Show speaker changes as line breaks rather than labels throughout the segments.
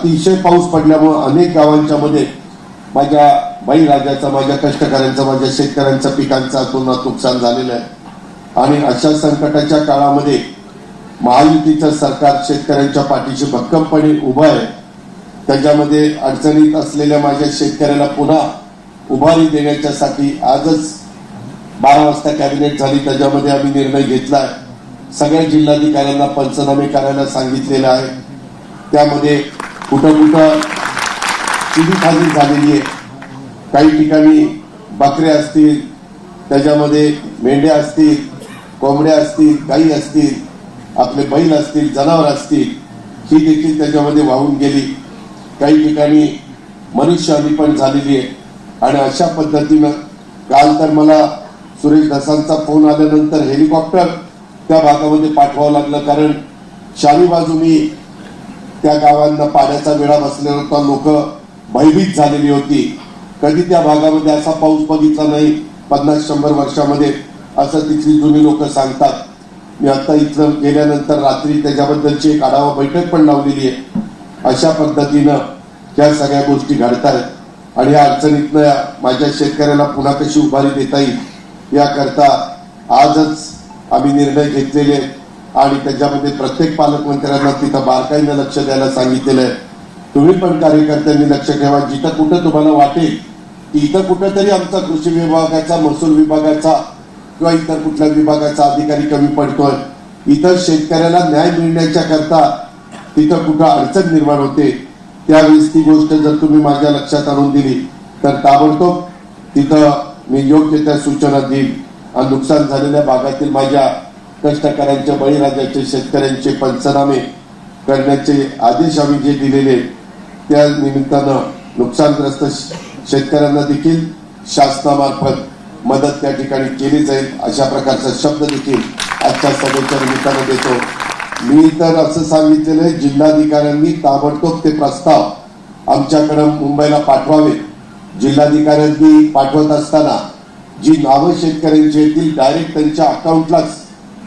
अतिशय पाऊस पडल्यामुळं अनेक गावांच्या मध्ये माझ्या बळीराजाचा माझ्या कष्टकऱ्यांचा माझ्या शेतकऱ्यांचं पिकांचं अतोनात नुकसान झालेलं आहे. आणि अशा संकटाच्या काळामध्ये महायुतीचं सरकार शेतकऱ्यांच्या पाठीशी भक्कमपणे उभं आहे. त्याच्यामध्ये अडचणीत असलेल्या माझ्या शेतकऱ्याला पुन्हा उभारी देण्याच्यासाठी आजच बारा वाजता कॅबिनेट झाली. त्याच्यामध्ये आम्ही निर्णय घेतलाय. सगळ्या जिल्हाधिकाऱ्यांना पंचनामे करायला सांगितलेलं आहे. त्यामध्ये कुठं कुठं चिडीखाली झालेली आहे. काही ठिकाणी बकऱ्या असतील त्याच्यामध्ये मेंढ्या असतील कोंबड्या असतील गाई असतील आपले बैल असतील जनावर असतील ही देखील त्याच्यामध्ये वाहून गेली. काही ठिकाणी मनुष्यहानी पण झालेली आहे. आणि अशा पद्धतीनं काल तर मला सुरेश दसांचा फोन आल्यानंतर हेलिकॉप्टर त्या भागामध्ये पाठवावं लागलं. कारण चारी बाजूनी त्या गावांना पाण्याचा वेळा बसलेला होता लोक भयभीत झालेली होती. कधी त्या भागामध्ये असा पाऊस बघितला नाही पन्नास शंभर वर्षामध्ये असं तिथली जुनी लोक सांगतात. मी आता इथलं गेल्यानंतर रात्री त्याच्याबद्दलची एक आढावा बैठक पण लावलेली आहे. अशा पद्धतीनं त्या सगळ्या गोष्टी घडतायत आणि या अडचणीतनं माझ्या शेतकऱ्याला पुन्हा कशी उभारी देता येईल याकरता आजच आम्ही निर्णय घेतलेले आहेत. आणि त्याच्यामध्ये प्रत्येक पालकमंत्र्यांना तिथं बारकाईनं लक्ष द्यायला सांगितलेलं आहे. तुम्ही पण कार्यकर्त्यांनी लक्ष ठेवा. जिथं कुठं तुम्हाला वाटेल की इथं कुठं तरी आमचा कृषी विभागाचा महसूल विभागाचा किंवा इतर कुठल्या विभागाचा अधिकारी कमी पडतोय. इतर शेतकऱ्याला न्याय मिळण्याच्या करता तिथं कुठं अडचण निर्माण होते त्यावेळेस ती गोष्ट जर तुम्ही माझ्या लक्षात आणून दिली तर ताबडतोब तिथं मी योग्य त्या सूचना देईल. आणि नुकसान झालेल्या भागातील माझ्या कष्टकऱ्यांच्या बळीराजाचे शेतकऱ्यांचे पंचनामे करण्याचे आदेश आम्ही जे दिलेले त्या निमित्तानं नुकसानग्रस्त शेतकऱ्यांना देखील शासनामार्फत मदत त्या ठिकाणी केली जाईल अशा प्रकारचा शब्द देखील आजच्या सभेच्या निमित्तानं देतो. मी तर असं सांगितलेलं आहे जिल्हाधिकाऱ्यांनी ताबडतोब ते प्रस्ताव आमच्याकडे मुंबईला पाठवावे. जिल्हाधिकाऱ्यांनी पाठवत असताना जी नावं शेतकऱ्यांची येतील डायरेक्ट त्यांच्या अकाउंटलाच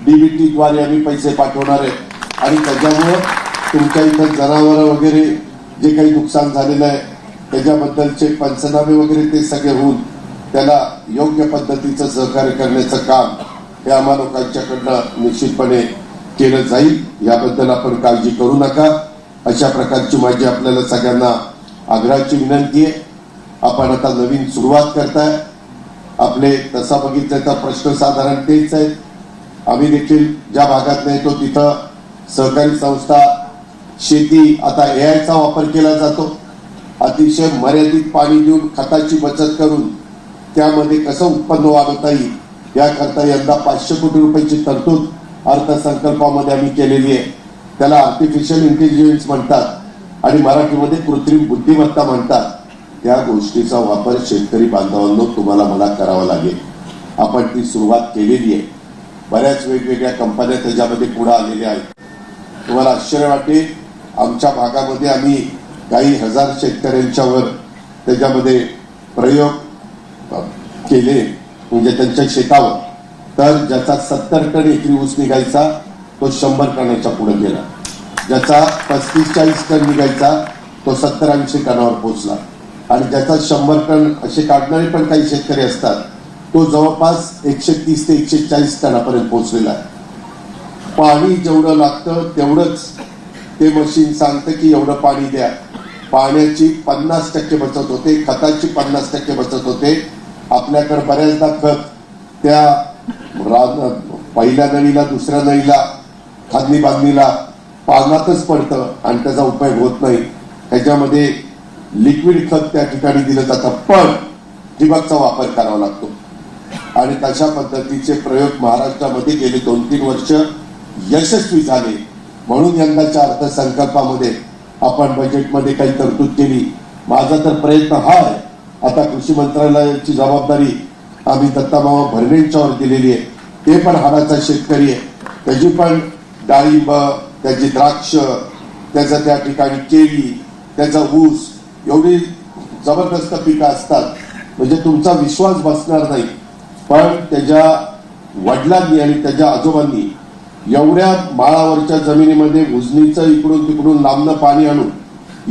डीबीटीद्वारे आम्ही पैसे पाठवणार आहे आणि त्याच्यामुळं तुमच्या इथं जनावरं वगैरे जे काही नुकसान झालेलं आहे त्याच्याबद्दलचे पंचनामे वगैरे ते सगळे होऊन त्याला योग्य पद्धतीचं सहकार्य करण्याचं काम हे आम्हा लोकांच्याकडनं निश्चितपणे केलं जाईल. याबद्दल आपण काळजी करू नका. अशा प्रकारची माझी आपल्याला सगळ्यांना आग्रहाची विनंती आहे. आपण आता नवीन सुरुवात करताय. आपले तसा बघितलं तर प्रश्न साधारण तेच आहेत. आम्ही देखील ज्या भागात नाही तो तिथं सहकारी संस्था शेती आता ए आयचा वापर केला जातो. अतिशय मर्यादित पाणी देऊन खताची बचत करून त्यामध्ये कसं उत्पन्न वाढवता येईल याकरता यंदा पाचशे कोटी रुपयाची तरतूद अर्थसंकल्पामध्ये आम्ही केलेली आहे. त्याला आर्टिफिशियल इंटेलिजन्स म्हणतात आणि मराठीमध्ये कृत्रिम बुद्धिमत्ता म्हणतात. या गोष्टीचा वापर शेतकरी बांधवांनो तुम्हाला मला करावा लागेल. आपण ती सुरुवात केलेली आहे. बऱ्याच वेगवेगळ्या कंपन्या त्याच्यामध्ये पुढे आलेल्या आहेत. तुम्हाला आश्चर्य वाटेल आमच्या भागामध्ये आम्ही काही हजार शेतकऱ्यांच्यावर त्याच्यामध्ये प्रयोग केले म्हणजे त्यांच्या शेतावर. तर ज्याचा सत्तर टन एकरी ऊस निघायचा तो शंभर टनाच्या पुढे गेला. ज्याचा पस्तीस चाळीस टन निघायचा तो सत्तर ऐंशी टनावर पोहोचला. आणि ज्याचा शंभर टन असे काढणारे पण काही शेतकरी असतात तो जवळपास एकशे तीस ते एकशे चाळीस टनापर्यंत पोहोचलेला आहे. पाणी जेवढं लागतं तेवढंच ते मशीन सांगतं की एवढं पाणी द्या. पाण्याची पन्नास टक्के बचत होते खताची पन्नास टक्के बचत होते. आपल्याकडे बऱ्याचदा खत त्या पहिल्या नळीला दुसऱ्या नळीला खादनी बांधणीला पाण्यातच पडतं आणि त्याचा उपयोग होत नाही. त्याच्यामध्ये लिक्विड खत त्या ठिकाणी दिलं जातं. पण ठिबकचा वापर करावा लागतो. आणि तशा पद्धतीचे प्रयोग महाराष्ट्रामध्ये गेले दोन तीन वर्ष यशस्वी झाले. म्हणून यंदाच्या अर्थसंकल्पामध्ये आपण बजेटमध्ये काही तरतूद केली. माझा तर प्रयत्न हा आहे. आता कृषी मंत्रालयाची जबाबदारी आम्ही दत्तामामा भरणेंच्यावर दिलेली आहे. ते पण हाडाचा शेतकरी आहे. त्याची पण डाळिंब त्याची द्राक्ष त्याचं त्या ठिकाणी केळी त्याचा ऊस एवढी जबरदस्त पिकं असतात. म्हणजे तुमचा विश्वास बसणार नाही. पण त्याच्या वडिलांनी आणि त्याच्या आजोबांनी एवढ्या माळावरच्या जमिनीमध्ये उजनीचं इकडून तिकडून लांबनं पाणी आणून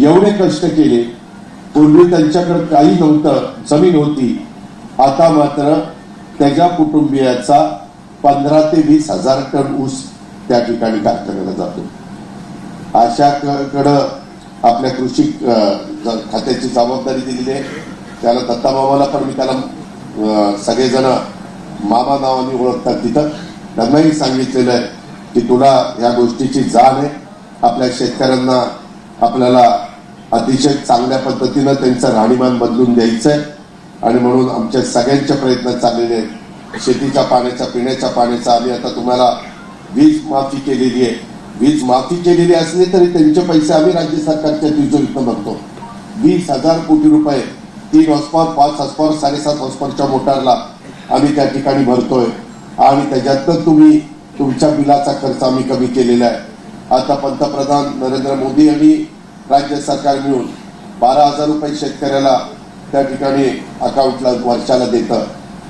एवढे कष्ट केले. पूर्वी त्यांच्याकडे काही नव्हतं जमीन होती. आता मात्र त्याच्या कुटुंबियाचा पंधरा ते वीस हजार टन ऊस त्या ठिकाणी कारखान्याला जातो. अशा कडं आपल्या कृषी खात्याची जबाबदारी दिलेली आहे. त्याला दत्ताबाबाला पण मी त्याला सगळेजण मामा नावाने ओळखतात तिथं. त्यांनाही सांगितलेलं आहे की तुला या गोष्टीची जाण आहे. आपल्या शेतकऱ्यांना आपल्याला अतिशय चांगल्या पद्धतीनं त्यांचं राहणीमान बदलून द्यायचं आहे आणि म्हणून आमच्या सगळ्यांचे प्रयत्न चाललेले आहेत. शेतीच्या पाण्याचा पिण्याच्या पाण्याचा आम्ही आता तुम्हाला वीज माफी केलेली आहे. वीज माफी केलेली असली तरी त्यांचे पैसे आम्ही राज्य सरकारच्या तिजोरीतनं बघतो. वीस हजार कोटी रुपये तीन हॉस्पॉर पाच हॉस्पॉर साडेसात हॉस्पॉरच्या मोटारला आम्ही त्या ठिकाणी भरतोय. आणि त्याच्यातनं तुम्ही तुमच्या बिलाचा खर्च आम्ही कमी केलेला आहे. आता पंतप्रधान नरेंद्र मोदी यांनी राज्य सरकार मिळून बारा हजार रुपये शेतकऱ्याला त्या ठिकाणी अकाउंटला वर्षाला देतं.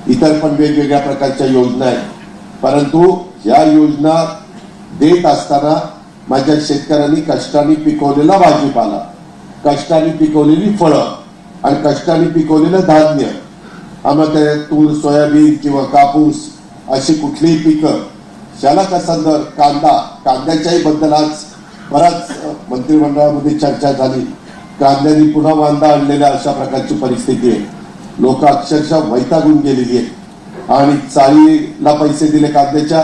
इतर पण वेगवेगळ्या प्रकारच्या योजना आहेत. परंतु या योजना देत असताना माझ्या शेतकऱ्यांनी कष्टाने पिकवलेला भाजीपाला कष्टाने पिकवलेली फळं आणि कष्टाने पिकवलेलं धान्य आम्हाला ते तूर सोयाबीन किंवा कापूस अशी कुठलीही पिकं त्याला कसा दर कांदा कांद्याच्याही बद्दल आज बराच मंत्रिमंडळामध्ये चर्चा झाली. कांद्याने पुन्हा वांदा आणलेल्या अशा प्रकारची परिस्थिती आहे. लोक अक्षरशः वैतागून गेलेली आहेत. आणि चाळीला पैसे दिले कांद्याच्या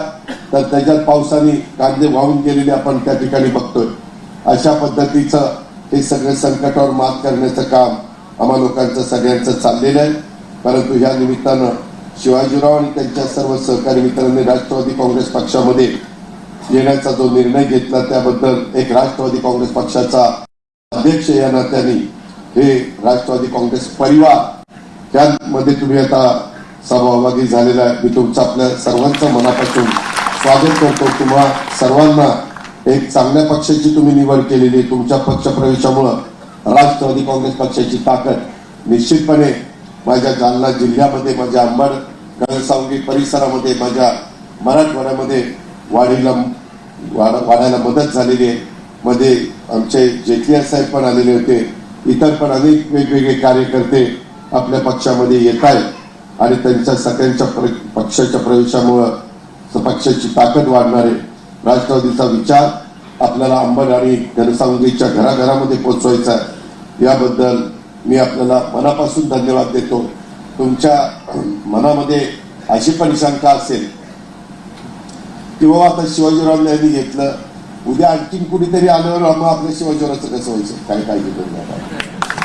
तर त्याच्यात पावसाने कांदे वाहून गेलेले आपण त्या ठिकाणी बघतोय. अशा पद्धतीचं हे सगळे संकटावर मात करण्याचं काम आम्हा लोकांचं सगळ्यांचं चाललेलं आहे. परंतु या निमित्तानं शिवाजीराव आणि त्यांच्या सर्व सहकारी मित्रांनी राष्ट्रवादी काँग्रेस पक्षामध्ये येण्याचा जो निर्णय घेतला त्याबद्दल एक राष्ट्रवादी काँग्रेस पक्षाचा अध्यक्ष या नात्याने हे राष्ट्रवादी काँग्रेस परिवार त्यामध्ये तुम्ही आता सहभागी झालेला आहे. मी तुमचं आपल्या सर्वांचं मनापासून स्वागत करतो. तुम्हा सर्वांना एक चांगल्या पक्षाची तुम्ही निवड केलेली तुमच्या पक्षप्रवेशामुळं राष्ट्रवादी काँग्रेस पक्षाची ताकद निश्चितपणे माझ्या जालना जिल्ह्यामध्ये माझ्या अंबड कळसावंगी परिसरामध्ये माझ्या मराठवाड्यामध्ये वाढीला वाढायला मदत झालेली आहे. मध्ये आमचे जेटलिया साहेब पण आलेले होते. इतर पण अनेक वेगवेगळे कार्यकर्ते आपल्या पक्षामध्ये येत आहेत. आणि त्यांच्या सगळ्यांच्या प्र- पक्षाच्या प्रवेशामुळं पक्षाची ताकद वाढणार आहे. राष्ट्रवादीचा विचार आपल्याला अंबड आणि घनसावंगीच्या घराघरामध्ये पोचवायचा आहे. याबद्दल मी आपल्याला मनापासून धन्यवाद देतो. तुमच्या मनामध्ये अशी पण शंका असेल की बाबा आता शिवाजीरावला यांनी घेतलं उद्या आणखीन कुणीतरी आल्यावर आम्हाला आपल्या शिवाजीरावचं कसं व्हायचं? काय काळजी करू नका.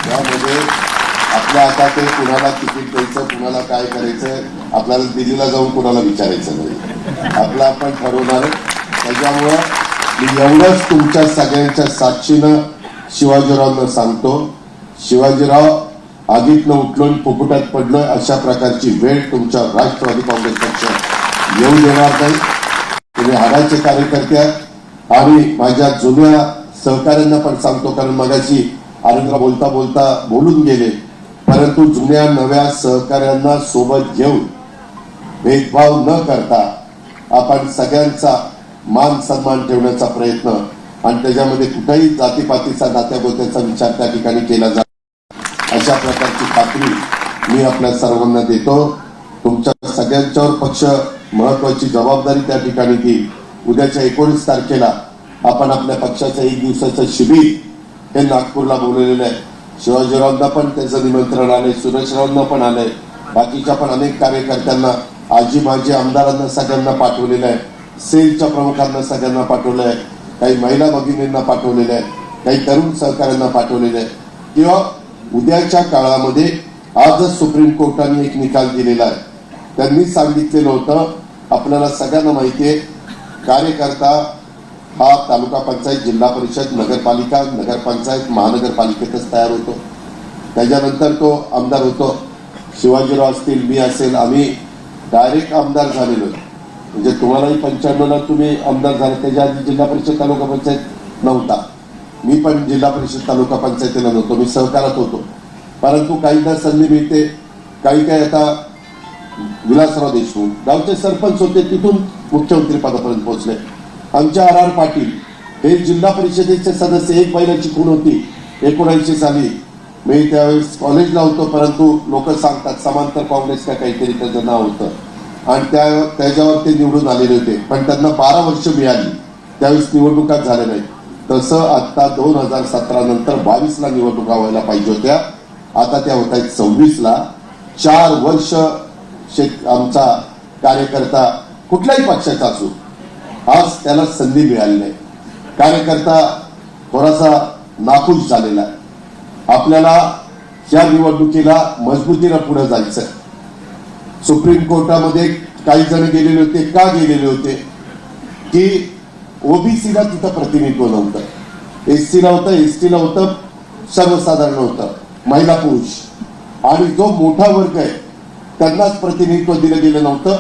त्यामध्ये आपल्या हातात कुणाला तिकीट द्यायचं कुणाला काय करायचं आपल्याला दिल्लीला जाऊन कुणाला विचारायचं नाही. आपलं आपण ठरवणार त्याच्यामुळं मी एवढंच तुमच्या सगळ्यांच्या साक्षीनं शिवाजीरावांना सांगतो शिवाजीराव आगीतनं उठलोय आणि पडलोय अशा प्रकारची वेळ तुमच्या राष्ट्रवादी काँग्रेस पक्ष येऊ देणार नाही. तुम्ही हाडाचे कार्यकर्ते आणि माझ्या जुन्या सहकाऱ्यांना पण सांगतो कारण मगाशी आनंदराव बोलता बोलता बोलून गेले. परंतु जुन्या नव्या सहकाऱ्यांना सोबत घेऊन भेदभाव न करता आपण सगळ्यांचा मान सन्मान ठेवण्याचा प्रयत्न आणि त्याच्यामध्ये कुठेही जातीपातीचा नात्यागोत्याचा विचार त्या ठिकाणी केला जातो अशा प्रकारची खात्री मी आपल्या सर्वांना देतो. तुमच्या सगळ्यांच्यावर पक्ष महत्वाची जबाबदारी त्या ठिकाणी देईल उद्याच्या एकोणीस तारखेला आपण आपल्या पक्षाचं एक दिवसाचं शिबिर हे नागपूरला बोलवलेलं आहे. शिवाजीरावांना पण त्याचं निमंत्रण आलंय सुरेशरावांना पण आलंय. बाकीच्या पण अनेक कार्यकर्त्यांना आजी माजी आमदारांना सगळ्यांना पाठवलेलं आहे. सेलच्या प्रमुखांना सगळ्यांना पाठवलं आहे काही महिला भगिनींना पाठवलेल्या आहेत काही तरुण सहकाऱ्यांना पाठवलेल्या आहेत. किंवा उद्याच्या काळामध्ये आजच सुप्रीम कोर्टाने एक निकाल दिलेला आहे. त्यांनी सांगितलेलं होतं आपल्याला सगळ्यांना माहिती आहे कार्यकर्ता हा तालुका पंचायत जिल्हा परिषद नगरपालिका नगरपंचायत महानगरपालिकेतच तयार होतो. त्याच्यानंतर तो आमदार होतो. शिवाजीराव असतील मी असेल आम्ही डायरेक्ट आमदार झालेलो आहे. म्हणजे तुम्हालाही पंच्याण्णवला तुम्ही आमदार झाला त्याच्या आधी जिल्हा परिषद तालुका पंचायत नव्हता. मी पण जिल्हा परिषद तालुका पंचायतीला नव्हतो मी सहकारात होतो. परंतु काहींना संधी मिळते काही काही आता विलासराव देशमुख गावचे सरपंच होते तिथून मुख्यमंत्री पदापर्यंत पोहोचले. आमच्या आर आर पाटील हे जिल्हा परिषदेचे सदस्य एक महिन्याची खूण होती एकोणऐंशी साली. मी त्यावेळेस कॉलेजला होतो परंतु लोक सांगतात समांतर काँग्रेस का काहीतरी त्याचं नाव होतं. आणि त्या त्याच्यावर ते निवडून आलेले होते. पण त्यांना बारा वर्ष मिळाली. त्यावेळेस निवडणुका झाल्या नाहीत. तसं आता दोन हजार सतरा नंतर बावीसला निवडणुका व्हायला पाहिजे होत्या. आता त्या होत आहेत सव्वीसला. चार वर्ष शेत आमचा कार्यकर्ता कुठल्याही पक्षाचा असो आज त्याला संधी मिळाली नाही. कार्यकर्ता थोडासा नाखुश झालेला आहे. आपल्याला या निवडणुकीला मजबूतीनं पुढे जायचं आहे सुप्रीम कोर्टामध्ये काही जण गेलेले होते का गेलेले होते? की ओबीसीला तिथं प्रतिनिधित्व नव्हतं. एससीला होतं एसटीला होतं सर्वसाधारण होतं महिला पुरुष. आणि जो मोठा वर्ग आहे त्यांनाच प्रतिनिधित्व दिलं गेलं नव्हतं.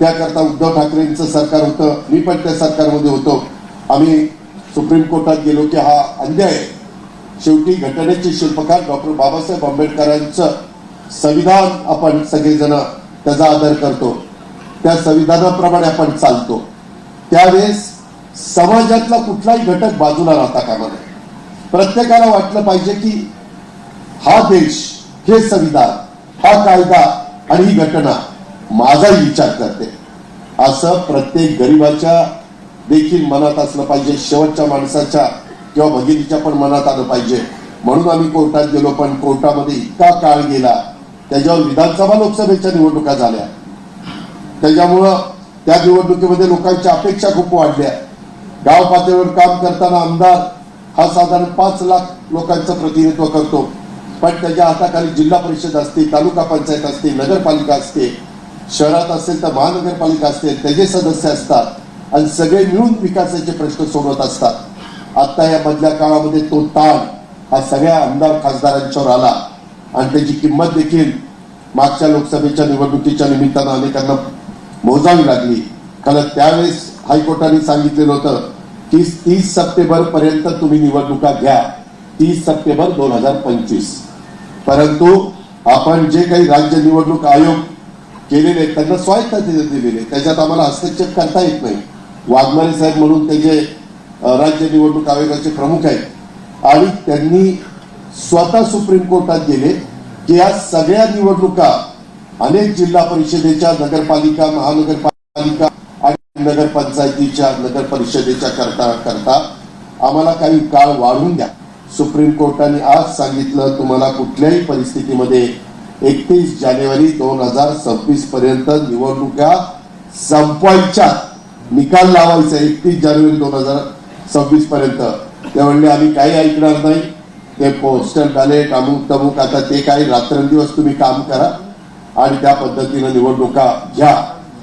त्याकरता उद्धव ठाकरेंचं सरकार होतं मी पण त्या सरकारमध्ये होतो. आम्ही सुप्रीम कोर्टात गेलो की हा अन्याय आहे. शेवटी घटनेचे शिल्पकार डॉक्टर बाबासाहेब आंबेडकरांचं संविधान आपण सगळेजण त्याचा आदर करतो. त्या संविधानाप्रमाणे आपण चालतो. त्यावेळेस समाजातला कुठलाही घटक बाजूला राहता कामा नये. प्रत्येकाला वाटलं पाहिजे की हा देश हे संविधान हा कायदा आणि ही घटना माझाही विचार करते. असं प्रत्येक गरीबाच्या देखील मनात असलं पाहिजे. शेवटच्या माणसाच्या किंवा भगिनीच्या पण मनात आलं पाहिजे. म्हणून आम्ही कोर्टात गेलो पण कोर्टामध्ये इतका काळ गेला. त्याच्यावर विधानसभा लोकसभेच्या निवडणुका झाल्या. त्याच्यामुळं त्या निवडणुकीमध्ये लोकांच्या अपेक्षा खूप वाढल्या. गाव पातळीवर काम करताना आमदार हा साधारण पाच लाख लोकांचं प्रतिनिधित्व करतो. पण त्याच्या हाताखाली जिल्हा परिषद असते तालुका पंचायत असते नगरपालिका असते शहरात असेल तर महानगरपालिका असते त्याचे सदस्य असतात आणि सगळे मिळून विकासाचे प्रश्न सोडवत असतात. आता या मधल्या काळामध्ये तो ताण हा सगळ्या आमदार खासदारांच्यावर आला. आणि त्याची किंमत देखील मागच्या लोकसभेच्या निवडणुकीच्या निमित्तानं अनेकांना मोजावी लागली. कारण त्यावेळेस हायकोर्टाने सांगितलेलं होतं की तीस सप्टेंबर पर्यंत तुम्ही निवडणुका घ्या. तीस सप्टेंबर दोन हजार पंचवीस. परंतु आपण जे काही राज्य निवडणूक आयोग केलेले आहेत, त्यांना स्वायत्त दिलेले आहे. त्याच्यात आम्हाला हस्तक्षेप करता येत नाही. वाघमारे साहेब म्हणून ते जे राज्य निवडणूक आयोगाचे प्रमुख आहेत आणि त्यांनी स्वतः सुप्रीम कोर्टात गेले की या सगळ्या निवडणुका अनेक जिल्हा परिषदेच्या नगरपालिका महानगरपालिका आणि नगरपंचायतीच्या नगर परिषदेच्या करता करता आम्हाला काही काळ वाढवून द्या. सुप्रीम कोर्टाने आज सांगितलं तुम्हाला कुठल्याही परिस्थितीमध्ये एकतीस जानेवारी दोन हजार सव्वीस पर्यंत निवडणुका संपवायच्या. निकाल लावायचा एकतीस जानेवारी दोन हजार सव्वीस पर्यंत. ते म्हणले आम्ही काही ऐकणार नाही. ते पोस्टल बॅलेट अमुक तमुक आता ते काही रात्रंदिवस तुम्ही काम करा आणि त्या पद्धतीनं निवडणुका घ्या.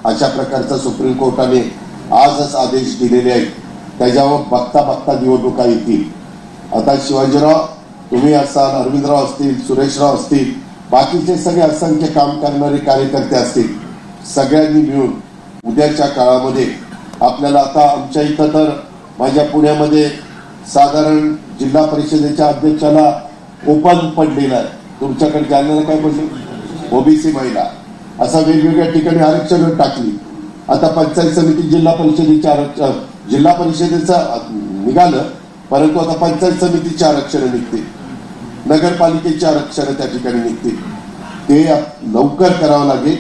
अशा प्रकारचा सुप्रीम कोर्टाने आजच आदेश दिलेले आहेत. त्याच्यावर बघता बघता निवडणुका येतील. आता शिवाजीराव तुम्ही असाल अरविंदराव असतील सुरेशराव असतील बाकीचे सगळे असंख्य काम करणारे कार्यकर्ते असतील सगळ्यांनी मिळून उद्याच्या काळामध्ये आपल्याला आता आमच्या इथं तर माझ्या पुण्यामध्ये साधारण जिल्हा परिषदेच्या अध्यक्षाला ओपन पडलेला आहे तुमच्याकडे जालन्याला काय पडलं ओबीसी महिला. असा वेगवेगळ्या ठिकाणी आरक्षण टाकली. आता पंचायत समिती जिल्हा परिषदेच्या आरक्षण जिल्हा परिषदेचं निघालं परंतु आता पंचायत समितीचे आरक्षण निघतील नगरपालिकेची आरक्षण त्या ठिकाणी निघतील ते लवकर करावं लागेल.